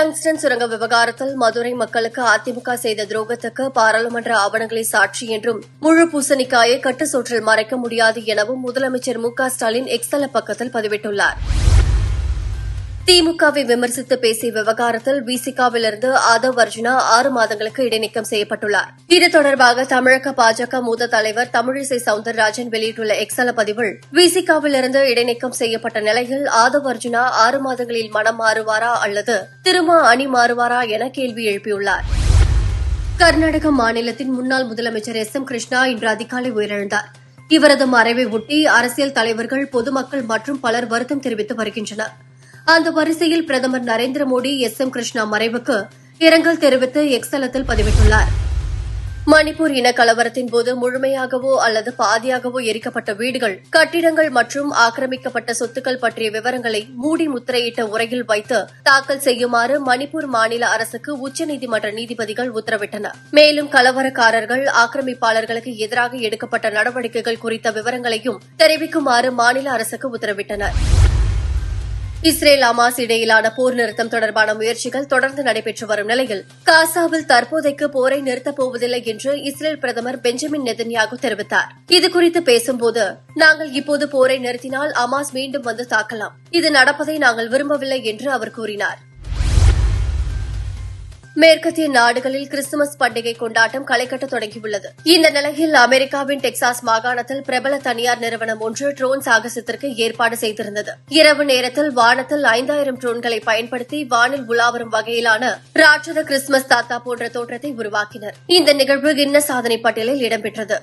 Tungsten சுரங்க விவகாரத்தில் மதுரை மக்களுக்கு அதிமுக செய்த துரோகத்துக்கு பாராளுமன்ற ஆவணங்களை சாட்சி என்றும் முழு பூசணிக்காயை கட்டு சோற்றில் மறைக்க முடியாது எனவும் முதலமைச்சர் மு க ஸ்டாலின் எக்ஸல பக்கத்தில் பதிவிட்டுள்ளார். திமுகவை விமர்சித்து பேசிய விவகாரத்தில் விசிகாவிலிருந்து ஆதவ் அர்ஜுனா ஆறு மாதங்களுக்கு இடைநீக்கம் செய்யப்பட்டுள்ளார். இது தொடர்பாக தமிழக பாஜக மூத்த தலைவர் தமிழிசை சவுந்தரராஜன் வெளியிட்டுள்ள எக்ஸல பதிவில் விசிகாவிலிருந்து இடைநீக்கம் செய்யப்பட்ட நிலையில் ஆதவ் அர்ஜுனா ஆறு மாதங்களில் மனம் மாறுவாரா அல்லது திரும்ப அணி மாறுவாரா என கேள்வி எழுப்பியுள்ளார். கர்நாடக மாநிலத்தின் முன்னாள் முதலமைச்சர் எஸ் எம் கிருஷ்ணா இன்று அதிகாலை உயிரிழந்தார். இவரது மறைவை ஒட்டி அரசியல் தலைவர்கள் பொதுமக்கள் மற்றும் பலர் வருத்தம் தெரிவித்து வருகின்றனர். அந்த வரிசையில் பிரதமர் நரேந்திர மோடி எஸ். எம். கிருஷ்ணா மறைவுக்கு இரங்கல் தெரிவித்து எக்ஸலத்தில் பதிவிட்டுள்ளார். மணிப்பூர் இன கலவரத்தின் போது முழுமையாகவோ அல்லது பாதியாகவோ எரிக்கப்பட்ட வீடுகள் கட்டிடங்கள் மற்றும் ஆக்கிரமிக்கப்பட்ட சொத்துக்கள் பற்றிய விவரங்களை மூடி முத்திரையிட்ட உரையில் வைத்து தாக்கல் செய்யுமாறு மணிப்பூர் மாநில அரசுக்கு உச்சநீதிமன்ற நீதிபதிகள் உத்தரவிட்டனர். மேலும் கலவரக்காரர்கள் ஆக்கிரமிப்பாளர்களுக்கு எதிராக எடுக்கப்பட்ட நடவடிக்கைகள் குறித்த விவரங்களையும் தெரிவிக்குமாறு மாநில அரசுக்கு உத்தரவிட்டனர். இஸ்ரேல் அமாஸ் இடையிலான போர் நிறுத்தம் தொடர்பான முயற்சிகள் தொடர்ந்து நடைபெற்று வரும் நிலையில் காசாவில் தற்போதைக்கு போரை நிறுத்தப் போவதில்லை என்று இஸ்ரேல் பிரதமர் பெஞ்சமின் நெதன்யாகு தெரிவித்தார். இதுகுறித்து பேசும்போது நாங்கள் இப்போது போரை நிறுத்தினால் அமாஸ் மீண்டும் வந்து தாக்கலாம். இது நடப்பதை நாங்கள் விரும்பவில்லை என்று அவர் கூறினார். மேற்கத்திய நாடுகளில் கிறிஸ்துமஸ் பண்டிகை கொண்டாட்டம் களைகட்ட தொடங்கியுள்ளது. இந்த நிலையில் அமெரிக்காவின் டெக்சாஸ் மாகாணத்தில் பிரபல தனியார் நிறுவனம் ஒன்று ட்ரோன் சாகசத்திற்கு ஏற்பாடு செய்திருந்தது. இரவு நேரத்தில் வானத்தில் ஐந்தாயிரம் ட்ரோன்களை பயன்படுத்தி வானில் உலாவரும் வகையிலான ராட்சத கிறிஸ்துமஸ் தாத்தா போன்ற தோற்றத்தை உருவாக்கினர். இந்த நிகழ்வு கின்ன சாதனை பட்டியலில் இடம்பெற்றது.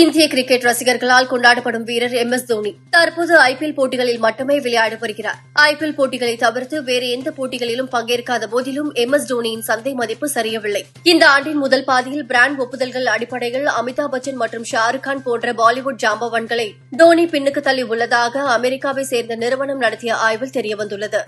இந்திய கிரிக்கெட் ரசிகர்களால் கொண்டாடப்படும் வீரர் எம் எஸ் தோனி தற்போது ஐபிஎல் போட்டிகளில் மட்டுமே விளையாடி வருகிறார் ஐபிஎல் போட்டிகளை தவிர்த்து வேறு எந்த போட்டிகளிலும் பங்கேற்காத போதிலும் எம் எஸ் தோனியின் சந்தை மதிப்பு சரியவில்லை. இந்த ஆண்டின் முதல் பாதியில் பிராண்ட் ஒப்புதல்கள் அடிப்படையில் அமிதாப் பச்சன் மற்றும் ஷாருக் கான் போன்ற பாலிவுட் ஜாம்பவான்களை தோனி பின்னுக்கு தள்ளி உள்ளதாக அமெரிக்காவை சேர்ந்த நிறுவனம் நடத்திய ஆய்வில் தெரியவந்துள்ளது.